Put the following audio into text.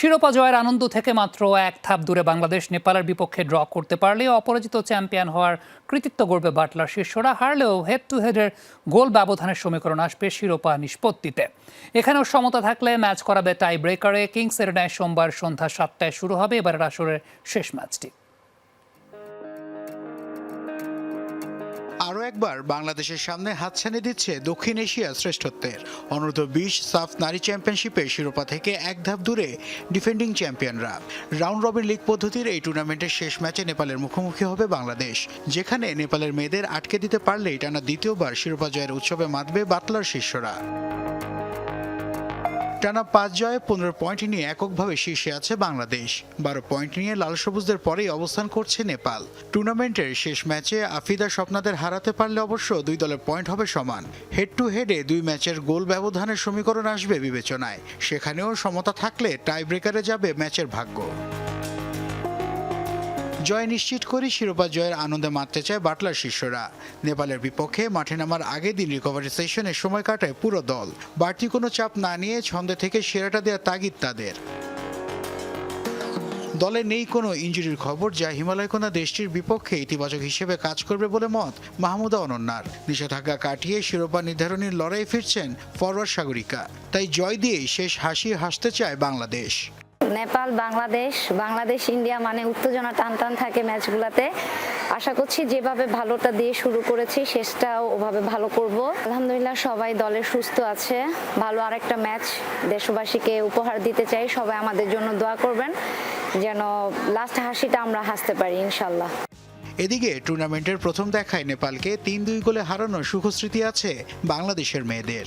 শিরোপা জয়ের আনন্দ থেকে মাত্র এক ধাপ দূরে বাংলাদেশ নেপালের বিপক্ষে ড্র করতে পারলে অপরাজিত চ্যাম্পিয়ন হওয়ার কৃতিত্ব গড়বে বাটলার শীর্ষরা। হারলেও হেড টু হেডের গোল ব্যবধানের সমীকরণ আসবে শিরোপা নিষ্পত্তিতে। এখানেও সমতা থাকলে ম্যাচ করাবে টাই ব্রেকারে কিংসের ন্যায় সোমবার সন্ধ্যা সাতটায় শুরু হবে। এবারের আসরের শেষ ম্যাচটি। আরও একবার বাংলাদেশের সামনে হাতছানি দিচ্ছে দক্ষিণ এশিয়া শ্রেষ্ঠত্বের। অনূর্ধ্ব বিশ সাফ নারী চ্যাম্পিয়নশিপের শিরোপা থেকে এক ধাপ দূরে ডিফেন্ডিং চ্যাম্পিয়নরা। রাউন্ড রবিন লিগ পদ্ধতির এই টুর্নামেন্টের শেষ ম্যাচে নেপালের মুখোমুখি হবে বাংলাদেশ। যেখানে নেপালের মেয়েদের আটকে দিতে পারলেই টানা দ্বিতীয়বার শিরোপা জয়ের উৎসবে মাতবে বাতলার শিষ্যরা। টানা পাঁচ জয়ে পনেরো পয়েন্ট নিয়ে এককভাবে শীর্ষে আছে বাংলাদেশ। বারো পয়েন্ট নিয়ে লাল সবুজদের পরেই অবস্থান করছে নেপাল। টুর্নামেন্টের শেষ ম্যাচে আফিদা স্বপ্নাদের হারাতে পারলে অবশ্য দুই দলের পয়েন্ট হবে সমান। হেড টু হেডে দুই ম্যাচের গোল ব্যবধানের সমীকরণ আসবে বিবেচনায়। সেখানেও সমতা থাকলে টাই ব্রেকারে যাবে ম্যাচের ভাগ্য। জয় নিশ্চিত করে, শিরোপা জয়ের আনন্দে মারতে চায় বাটলার শিষ্যরা। নেপালের বিপক্ষে মাঠে নামার আগের দিন রিকভারি সেশনে সময় কাটায় পুরো দল। বাড়তি কোনো চাপ না নিয়ে ছন্দে থেকে সেরাটা দেওয়ার তাগিদ তাদের। দলে নেই কোনো ইঞ্জুরির খবর, যা হিমালয় হিমালয়কোনা দেশটির বিপক্ষে ইতিবাচক হিসেবে কাজ করবে বলে মত মাহমুদা অনন্যার। নিষেধাজ্ঞা কাটিয়ে শিরোপা নির্ধারণীর লড়াই ফিরছেন ফরওয়ার্ড সাগরিকা। তাই জয় দিয়েই শেষ হাসি হাসতে চায় বাংলাদেশ। নেপাল, বাংলাদেশ বাংলাদেশ, ইন্ডিয়া মানে উত্তেজনা টান টান থাকে ম্যাচগুলোতে। আশা করছি যেভাবে ভালোটা দিয়ে শুরু করেছি, শেষটাও ওভাবে ভালো করব। আলহামদুলিল্লাহ সবাই দলে সুস্থ আছে। ভালো আরেকটা ম্যাচ দেশবাসীকে উপহার দিতে চাই। সবাই আমাদের জন্য দোয়া করবেন যেন লাস্ট হাসিটা আমরা হাসতে পারি ইনশাল্লাহ এদিকে টুর্নামেন্টের প্রথম দেখায় নেপালকে তিন দুই গোলে হারানোর সুখস্মৃতি আছে বাংলাদেশের মেয়েদের।